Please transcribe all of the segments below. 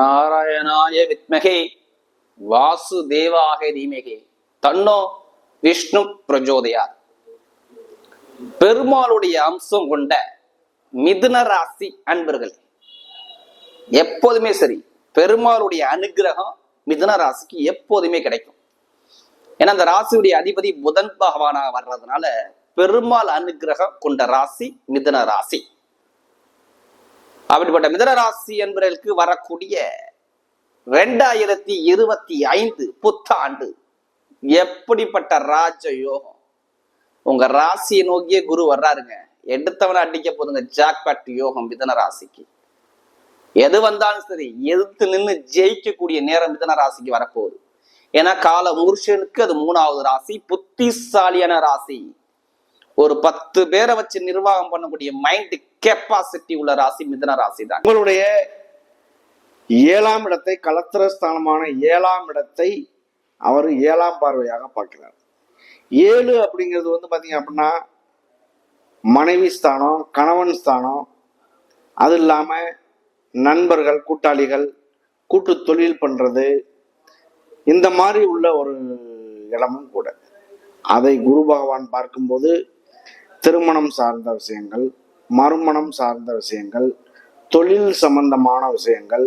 நாராயணாய வித்மகே வாசுதேவாக தீமகே. தன்னோ விஷ்ணு பிரஜோதயார் பெருமாளுடைய அம்சம் கொண்ட மிதுன ராசி அன்பர்கள் எப்போதுமே சரி பெருமாளுடைய அனுகிரகம் மிதுன ராசிக்கு எப்போதுமே கிடைக்கும். ஏன்னா அந்த ராசியுடைய அதிபதி புதன் பகவானா வர்றதுனால பெருமாள் அனுகிரகம் கொண்ட ராசி மிதுன ராசி. அப்படிப்பட்ட மிதனராசி என்பவர்களுக்கு வரக்கூடிய ரெண்டாயிரத்தி இருபத்தி ஐந்து புத்தாண்டு. எப்படிப்பட்ட ராஜ யோகம்? உங்க ராசியை நோக்கியே குரு வர்றாருங்க. எடுத்தவனை அடிக்க போதுங்க. ஜாக்பாட் யோகம் மிதன ராசிக்கு. எது வந்தாலும் சரி எதிர்த்து நின்று ஜெயிக்கக்கூடிய நேரம் மிதன ராசிக்கு வரப்போகுது. ஏன்னா கால முருஷனுக்கு அது மூணாவது ராசி. புத்திசாலியான ராசி. ஒரு பத்து பேரை வச்சு நிர்வாகம் பண்ணக்கூடிய மைண்டுக்கு கெப்பாசிட்டி உள்ள ராசி மிதன ராசி தான். உங்களுடைய ஏழாம் இடத்தை கலத்திர ஸ்தானமான ஏழாம் இடத்தை அவர் ஏழாம் பார்வையாக பார்க்கிறார். ஏழு அப்படிங்கிறது வந்து பாத்தீங்க அப்படின்னா மனைவி ஸ்தானம் கணவன் ஸ்தானம் அது இல்லாம நண்பர்கள் கூட்டாளிகள் கூட்டு தொழில் பண்றது இந்த மாதிரி உள்ள ஒரு இடமும் கூட. அதை குரு பகவான் பார்க்கும்போது திருமணம் சார்ந்த விஷயங்கள் மறுமணம் சார்ந்த விஷயங்கள் தொழில் சம்பந்தமான விஷயங்கள்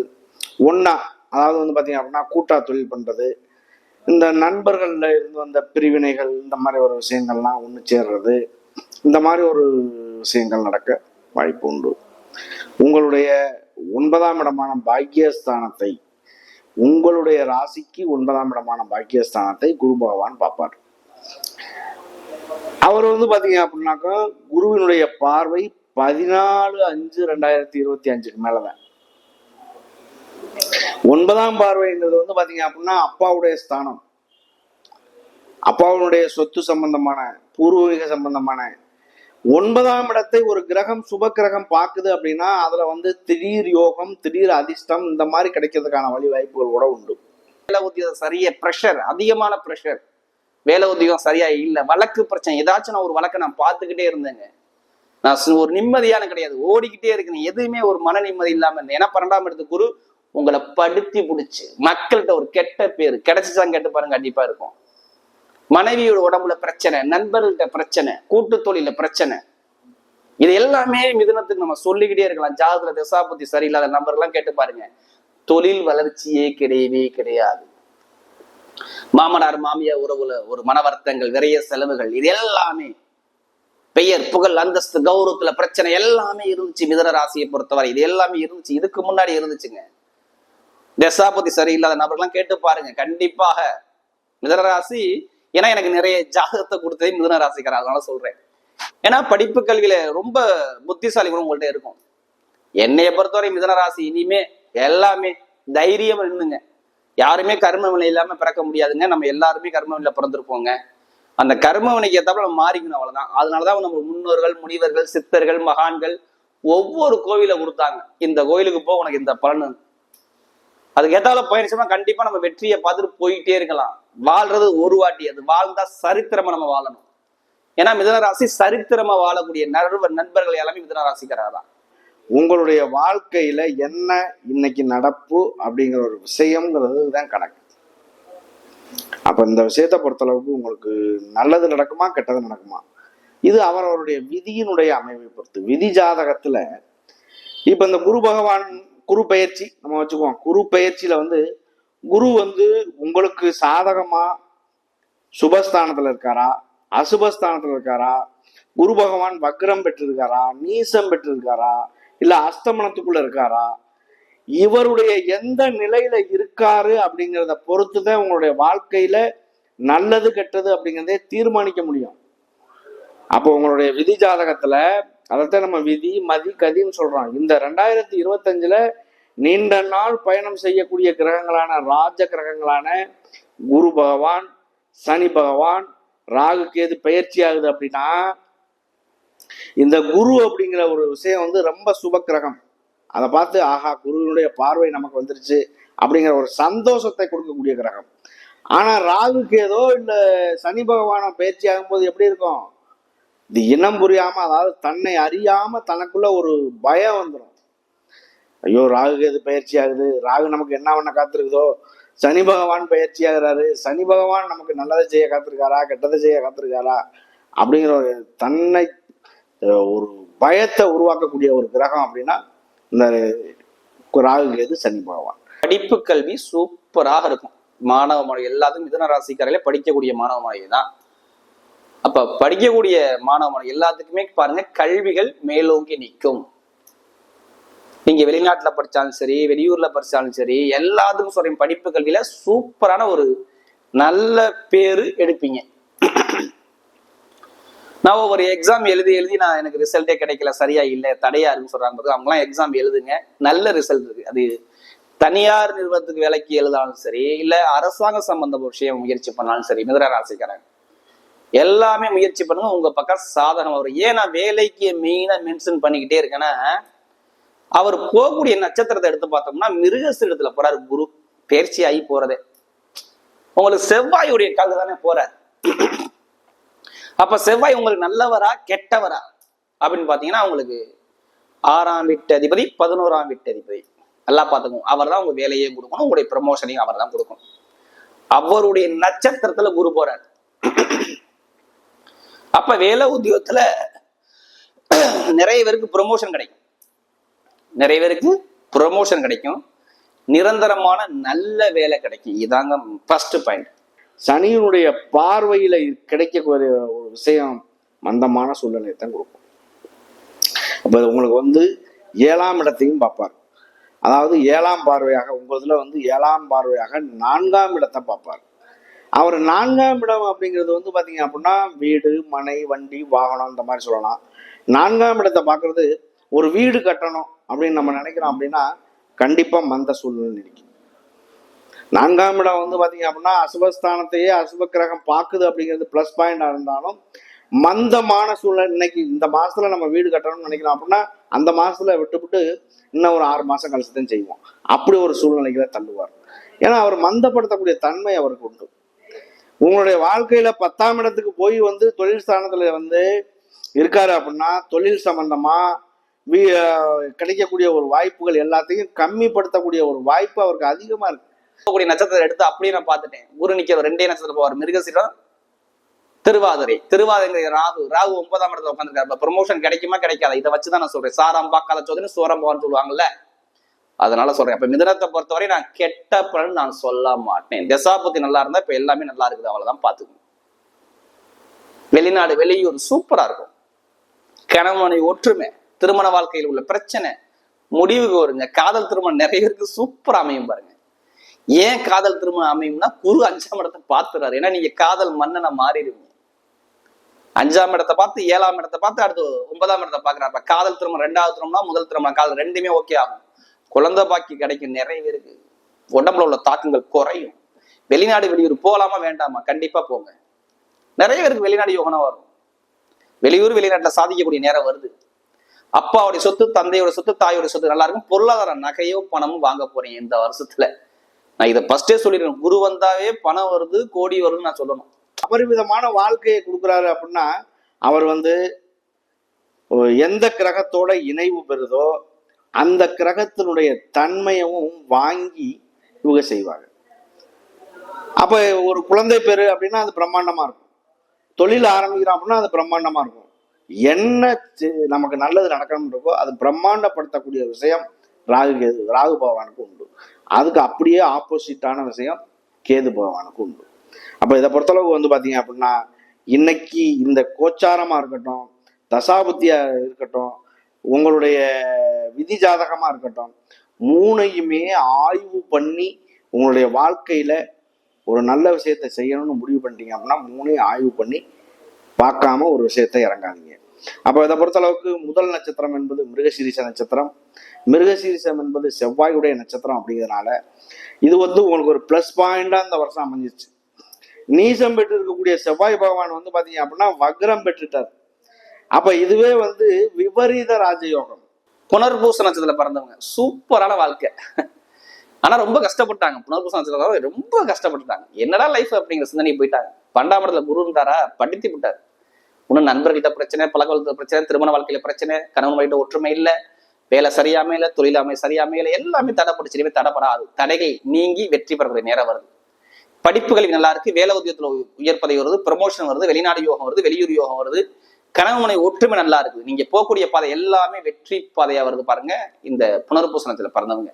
ஒன்றா அதாவது வந்து பார்த்தீங்க அப்படின்னா கூட்டா தொழில் பண்ணுறது இந்த நண்பர்களில் இருந்து வந்த பிரிவினைகள் இந்த மாதிரி ஒரு விஷயங்கள்லாம் ஒன்று சேர்றது இந்த மாதிரி ஒரு விஷயங்கள் நடக்க வாய்ப்பு உண்டு. உங்களுடைய ஒன்பதாம் இடமான பாக்கியஸ்தானத்தை உங்களுடைய ராசிக்கு ஒன்பதாம் இடமான பாக்கியஸ்தானத்தை குரு பகவான் பார்ப்பார். அவர் வந்து பார்த்தீங்க அப்படின்னாக்கா குருவினுடைய பார்வை பதினாலு அஞ்சு ரெண்டாயிரத்தி இருபத்தி அஞ்சுக்கு மேலதான். ஒன்பதாம் பார்வைன்றது வந்து பாத்தீங்க அப்படின்னா அப்பாவுடைய ஸ்தானம். அப்பாவுடைய சொத்து சம்பந்தமான பூர்வீக சம்பந்தமான. ஒன்பதாம் இடத்தை ஒரு கிரகம் சுப கிரகம் பார்க்குது அப்படின்னா அதுல வந்து திடீர் யோகம் திடீர் அதிர்ஷ்டம் இந்த மாதிரி கிடைக்கிறதுக்கான வழி வாய்ப்புகள் கூட உண்டு. வேலை உத்தியோகம் சரியா ப்ரெஷர் அதிகமான ப்ரெஷர் வேலை உத்தியோகம் சரியா இல்லை வழக்கு பிரச்சனை. ஏதாச்சும் நான் ஒரு வழக்கை நான் பார்த்துக்கிட்டே இருந்தேங்க. நான் ஒரு நிம்மதியான கிடையாது. ஓடிக்கிட்டே இருக்கேன் எதுவுமே ஒரு மன நிம்மதி இல்லாம இருந்தேன் ஏன்னா பன்னெண்டாம் இடத்து குரு உங்களை படுத்தி பிடிச்சி மக்கள்கிட்ட ஒரு கெட்ட பேர் கிடைச்சிதான் கேட்டு பாருங்க கண்டிப்பா இருக்கும். மனைவியோட உடம்புல பிரச்சனை நண்பர்கள்ட்ட பிரச்சனை கூட்டு தொழில பிரச்சனை. இது எல்லாமே மிதுனத்துக்கு நம்ம சொல்லிக்கிட்டே இருக்கலாம். ஜாதகத்துல திசாபுத்தி சரியில்லாத நம்பர்லாம் கேட்டு பாருங்க. தொழில் வளர்ச்சியே கிடையவே கிடையாது. மாமனார் மாமியார் உறவுல ஒரு மன வருத்தங்கள் விரைய செலவுகள் இது எல்லாமே பெயர் புகழ் அந்தஸ்து கௌரவத்துல பிரச்சனை எல்லாமே இருந்துச்சு மிதன ராசியை பொறுத்தவரை. இது எல்லாமே இருந்துச்சு. இதுக்கு முன்னாடி இருந்துச்சுங்க. தசாபதி சரியில்லாத நபர்கள்லாம் கேட்டு பாருங்க. கண்டிப்பாக மிதன ராசி ஏன்னா எனக்கு நிறைய ஜாதகத்தை கொடுத்ததே மிதன ராசிக்காரர் அதனால சொல்றேன். ஏன்னா படிப்பு கல்வியில ரொம்ப புத்திசாலி குணம் உங்கள்ட்ட இருக்கும். என்னைய பொறுத்தவரை மிதன ராசி இனிமே எல்லாமே தைரியம் நின்னுங்க. யாருமே கர்ம விலை இல்லாம பிறக்க முடியாதுங்க. நம்ம எல்லாருமே கர்ம வினையில பிறந்திருப்போங்க. அந்த கர்ம வினைக்கு நம்ம மாறிக்கணும் அவ்வளவுதான். அதனாலதான் நம்ம முன்னோர்கள் முனிவர்கள் சித்தர்கள் மகான்கள் ஒவ்வொரு கோவிலை கொடுத்தாங்க. இந்த கோயிலுக்கு போ உனக்கு இந்த பலன். அதுக்கு ஏத்தால பயணிச்சோம்னா கண்டிப்பா நம்ம வெற்றியை பார்த்துட்டு போயிட்டே இருக்கலாம். வாழ்றது ஒரு வாட்டி. அது வாழ்ந்தா சரித்திரமா நம்ம வாழணும். ஏன்னா மிதன ராசி சரித்திரமா வாழக்கூடிய நண்பர் நண்பர்கள் எல்லாமே மிதனராசிக்காரா தான் உங்களுடைய வாழ்க்கையில என்ன இன்னைக்கு நடப்பு அப்படிங்கிற ஒரு விஷயம்ங்கிறது தான் கணக்கு. அப்போ இந்த விஷயத்தை பொறுத்தளவுக்கு உங்களுக்கு நல்லது நடக்குமா கெட்டது நடக்குமா? இது அவரவருடைய விதியினுடைய அமைவை பொறுத்து. விதி ஜாதகத்தில் இப்போ இந்த குரு பகவான் குரு பயிற்சி நம்ம வச்சுக்குவோம். குரு பயிற்சியில் வந்து குரு வந்து உங்களுக்கு சாதகமாக சுபஸ்தானத்தில் இருக்காரா? அசுபஸ்தானத்தில் இருக்காரா? குரு பகவான் வக்ரம் பெற்றிருக்காரா? நீசம் பெற்றிருக்காரா? இல்லை அஸ்தமனத்துக்குள்ளே இருக்காரா? இவருடைய எந்த நிலையில இருக்காரு அப்படிங்கிறத பொறுத்து தான் உங்களுடைய வாழ்க்கையில நல்லது கெட்டது அப்படிங்கிறதே தீர்மானிக்க முடியும். அப்போ உங்களுடைய விதி ஜாதகத்துல அதைத்தான் நம்ம விதி மதி கதின்னு சொல்றோம். இந்த ரெண்டாயிரத்தி இருபத்தஞ்சுல நீண்ட நாள் பயணம் செய்யக்கூடிய கிரகங்களான ராஜ கிரகங்களான குரு பகவான் சனி பகவான் ராகு கேது பயிற்சி ஆகுது அப்படின்னா இந்த குரு அப்படிங்கிற ஒரு விஷயம் வந்து ரொம்ப சுப கிரகம். அதை பார்த்து ஆஹா குருவினுடைய பார்வை நமக்கு வந்துருச்சு அப்படிங்கிற ஒரு சந்தோஷத்தை கொடுக்கக்கூடிய கிரகம். ஆனா ராகுக்கு ஏதோ இல்ல சனி பகவான பயிற்சி ஆகும்போது எப்படி இருக்கும்? இது இனம் புரியாம அதாவது தன்னை அறியாம தனக்குள்ள ஒரு பயம் வந்துடும் ஐயோ ராகு கேது பயிற்சி ஆகுது? ராகு நமக்கு என்ன பண்ண காத்திருக்குதோ? சனி பகவான் பயிற்சி ஆகிறாரு. சனி பகவான் நமக்கு நல்லதை செய்ய காத்திருக்காரா? கெட்டதை செய்ய காத்திருக்காரா? அப்படிங்கிற ஒரு தன்னை ஒரு பயத்தை உருவாக்கக்கூடிய ஒரு கிரகம் அப்படின்னா இந்த ராகு கேது சனி பகவான். படிப்பு கல்வி சூப்பராக இருக்கும். மாணவ மாணவி எல்லாத்துக்கும் மிதன ராசிக்காரையில படிக்கக்கூடிய மாணவ மாணவி தான். அப்ப படிக்கக்கூடிய மாணவ மாணவி எல்லாத்துக்குமே பாருங்க கல்விகள் மேலோங்கி நிற்கும். நீங்க வெளிநாட்டுல படிச்சாலும் சரி வெளியூர்ல படிச்சாலும் சரி எல்லாத்துக்கும் சொல்றேன் படிப்பு கல்வியில சூப்பரான ஒரு நல்ல பேரு எடுப்பீங்க. நான் ஒரு எக்ஸாம் எழுதி எழுதி நான் எனக்கு ரிசல்ட்டே கிடைக்கல சரியா இல்லை தடையா இருக்குன்னு சொல்றாங்க பாருங்க. அவங்கலாம் எக்ஸாம் எழுதுங்க. நல்ல ரிசல்ட் இருக்கு. அது தனியார் நிறுவனத்துக்கு வேலைக்கு எழுதாலும் சரி இல்ல அரசாங்க சம்பந்த விஷயம் முயற்சி பண்ணாலும் சரி மிதன ராசிக்காரங்க. எல்லாமே முயற்சி பண்ணுங்க. உங்க பக்கம் சாதகம் வரும். ஏன் நான் வேலைக்கு மெயினா மென்ஷன் பண்ணிக்கிட்டே இருக்கேன்னா அவர் போகக்கூடிய நட்சத்திரத்தை எடுத்து பார்த்தோம்னா மிருகசீரத்துல போறாரு குரு. பயிற்சி ஆகி போறதே. உங்களுக்கு செவ்வாயுடைய கால தானே போறாரு. அப்ப செவ்வாய் உங்களுக்கு நல்லவரா கெட்டவரா? அப்படின்னு பாத்தீங்கன்னா உங்களுக்கு ஆறாம் வீட்டு அதிபதி பதினோராம் வீட்டு அதிபதி. நல்லா பார்த்துக்கணும் அவர் தான் உங்க வேலையே கொடுக்கணும். உங்களுடைய ப்ரமோஷனையும் அவர் தான் கொடுக்கணும். அவருடைய நட்சத்திரத்துல குரு போறார். அப்ப வேலை உத்தியோகத்துல நிறைய பேருக்கு ப்ரொமோஷன் கிடைக்கும். நிறைய பேருக்கு ப்ரொமோஷன் கிடைக்கும். நிரந்தரமான நல்ல வேலை கிடைக்கும். இதாங்க ஃபர்ஸ்ட் பாயிண்ட் சனியினுடைய பார்வையில கிடைக்கக்கூடிய ஒரு விஷயம் மந்தமான சூழ்நிலையை தான் கொடுக்கும். அப்ப உங்களுக்கு வந்து ஏழாம் இடத்தையும் பார்ப்பார். அதாவது ஏழாம் பார்வையாக உங்களதுல வந்து ஏழாம் பார்வையாக நான்காம் இடத்தை பார்ப்பார். அவர் நான்காம் இடம் அப்படிங்கிறது வந்து பாத்தீங்க அப்படின்னா வீடு மனை வண்டி வாகனம் இந்த மாதிரி சொல்லலாம். நான்காம் இடத்தை பார்க்கறது ஒரு வீடு கட்டணும் அப்படின்னு நம்ம நினைக்கிறோம் அப்படின்னா கண்டிப்பா மந்த சூழ்நிலை நினைக்கும். நான்காம் இடம் வந்து பார்த்தீங்க அப்படின்னா அசுபஸ்தானத்தையே அசுப கிரகம் பார்க்குது அப்படிங்கிறது ப்ளஸ் பாயிண்டாக இருந்தாலும் மந்தமான சூழ்நிலை இன்னைக்கு இந்த மாசத்துல நம்ம வீடு கட்டணும்னு நினைக்கிறோம் அப்படின்னா அந்த மாசத்துல விட்டுவிட்டு இன்னும் ஒரு ஆறு மாசம் கழிச்சு தான் செய்வோம். அப்படி ஒரு சூழ்நிலைகளை தள்ளுவார். ஏன்னா அவர் மந்தப்படுத்தக்கூடிய தன்மை அவருக்கு உண்டு. உங்களுடைய வாழ்க்கையில பத்தாம் இடத்துக்கு போய் வந்து தொழில் ஸ்தானத்துல வந்து இருக்காரு அப்படின்னா தொழில் சம்பந்தமா வீ- கிடைக்கக்கூடிய ஒரு வாய்ப்புகள் எல்லாத்தையும் கம்மிப்படுத்தக்கூடிய ஒரு வாய்ப்பு அவருக்கு அதிகமா இருக்கு. கூடிய நட்சத்திரத்தை எடுத்து அப்படியே நான் பார்த்துட்டேன். குரு நிக்கிற ரெண்டே நட்சத்திரம் போவார். மிருகசீரம் திருவாதிரை. திருவாதிரை ராகு ராகு ஒன்பதாம் இடத்துல உட்காந்துருக்காரு ப்ரொமோஷன் கிடைக்குமா கிடைக்காது? இதை வச்சுதான் நான் சொல்றேன். சாராம் பாக்கால சோதனை சோரம் போவான்னு சொல்லுவாங்கல்ல? அதனால சொல்றேன். அப்ப மிதனத்தை பொறுத்தவரை நான் கெட்ட பலன் நான் சொல்ல மாட்டேன். தசாபத்தி நல்லா இருந்தா இப்ப எல்லாமே நல்லா இருக்குது. அவ்வளவுதான் பாத்துக்கணும் வெளிநாடு வெளியூர் சூப்பரா இருக்கும். கணவனை ஒற்றுமை திருமண வாழ்க்கையில் உள்ள பிரச்சனை முடிவுக்கு வருங்க. காதல் திருமணம் நிறைய பேருக்கு சூப்பரா அமையும் பாருங்க. ஏன் காதல் திருமணம் அமையும்னா குரு அஞ்சாம் இடத்தை பார்த்துறாரு. ஏன்னா நீங்க காதல் மன்னனை மாறிடுவீங்க. அஞ்சாம் இடத்தை பார்த்து ஏழாம் இடத்தை பார்த்து அடுத்து ஒன்பதாம் இடத்தை பாக்குறாரு காதல் திருமணம் ரெண்டாவது திருமணம் முதல் திருமணம். காதல் ரெண்டுமே ஓகே ஆகும். குழந்தை பாக்கி கிடைக்கும் நிறைய பேருக்கு. உடம்புல உள்ள தாக்கங்கள் குறையும். வெளிநாடு வெளியூர் போகலாமா வேண்டாமா? கண்டிப்பா போங்க. நிறைய பேருக்கு வெளிநாடு யோகனம் வரும். வெளியூர் வெளிநாட்டில் சாதிக்கக்கூடிய நேரம் வருது. அப்பாவுடைய சொத்து தந்தையோட சொத்து தாயோட சொத்து நல்லா இருக்கும் பொருளாதார நகையோ பணமும் வாங்க போறீங்க இந்த வருஷத்துல. நான் இதை ஃபர்ஸ்டே சொல்லிடுறேன். குரு வந்தாவே பணம் வருது கோடி வருதுன்னு நான் சொல்லணும். அபரிமிதமான வாழ்க்கையை கொடுக்குறாரு அப்படின்னா அவர் வந்து எந்த கிரகத்தோட இணைவு பெறுதோ அந்த கிரகத்தினுடைய தன்மையவும் வாங்கி இவங்க செய்வாங்க அப்ப ஒரு குழந்தை பேரு அப்படின்னா அது பிரம்மாண்டமா இருக்கும். தொழில் ஆரம்பிக்கிறோம் அப்படின்னா அது பிரம்மாண்டமா இருக்கும். என்ன செ- நமக்கு நல்லது நடக்கணும் இருக்கோ அது பிரம்மாண்டப்படுத்தக்கூடிய விஷயம். ராகு கேது ராகு பகவானுக்கு உண்டு. அதுக்கு அப்படியே ஆப்போசிட்டான விஷயம் கேது பகவானுக்கு உண்டு. அப்போ இதை பொறுத்தளவுக்கு வந்து பார்த்தீங்க அப்படின்னா இன்னைக்கு இந்த கோச்சாரமாக இருக்கட்டும் தசாபுத்தியாக இருக்கட்டும் உங்களுடைய விதி ஜாதகமாக இருக்கட்டும் மூணையுமே ஆய்வு பண்ணி உங்களுடைய வாழ்க்கையில் ஒரு நல்ல விஷயத்தை செய்யணும்னு முடிவு பண்ணிட்டீங்க அப்படின்னா மூணையும் ஆய்வு பண்ணி பார்க்காம ஒரு விஷயத்தை இறங்காதீங்க. அப்ப இதை பொறுத்தளவுக்கு முதல் நட்சத்திரம் என்பது மிருகசீரிச நட்சத்திரம். மிருகசீரிசம் என்பது செவ்வாயுடைய நட்சத்திரம் அப்படிங்கிறதுனால இது வந்து உங்களுக்கு ஒரு ப்ளஸ் பாயிண்டா இந்த வருஷம் அமைஞ்சிருச்சு. நீசம் பெற்று இருக்கக்கூடிய செவ்வாய் பகவான் வந்து பாத்தீங்க அப்படின்னா வக்ரம் பெற்றுட்டார். அப்ப இதுவே வந்து விபரீத ராஜயோகம். புனர்பூச நட்சத்திரத்துல பிறந்தவங்க. சூப்பரான வாழ்க்கை. ஆனா ரொம்ப கஷ்டப்பட்டாங்க. புனர்பூச நட்சத்திரம் ரொம்ப கஷ்டப்பட்டுட்டாங்க. என்னடா லைஃப் அப்படிங்கிற சிந்தனை போயிட்டாங்க. பண்டாமரத்துல குரு இருந்தாரா படித்து விட்டார். இன்னும் நண்பர்கள்ட்ட பிரச்சனை பழக்கவழக்கத்துல பிரச்சனை திருமண வாழ்க்கையில பிரச்சனை கணவன் வழியிட்ட ஒற்றுமை இல்ல வேலை சரியாமையில தொழிலாமை சரியாமையில எல்லாமே தடை இனிமே தடைப்படாது. தடைகள் நீங்கி வெற்றி பெறக்கூடிய நேரம் வருது. படிப்புகள் நல்லா இருக்கு வேலை உத்தியத்துல உயர் வருது ப்ரமோஷன் வருது வெளிநாடு யோகம் வருது வெளியூர் யோகம் வருது. கணவனை ஒற்றுமை நல்லா இருக்குது நீங்க போகக்கூடிய பாதை எல்லாமே வெற்றி பாதையா வருது பாருங்க இந்த புனர்பூசணத்துல பிறந்தவங்க.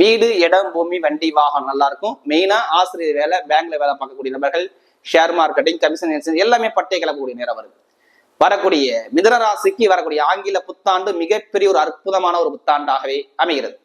வீடு இடம் பூமி வண்டி வாகனம் நல்லா இருக்கும். மெயினா ஆசிரியர் வேலை பேங்க்ல வேலை பார்க்கக்கூடிய நபர்கள் ஷேர் மார்க்கெட்டிங் கமிஷன் எல்லாமே பட்டை கிளப்பக்கூடிய நேரம் வருது. வரக்கூடிய மிதன ராசிக்கு வரக்கூடிய ஆங்கில புத்தாண்டு மிகப்பெரிய ஒரு அற்புதமான ஒரு புத்தாண்டாகவே அமைகிறது.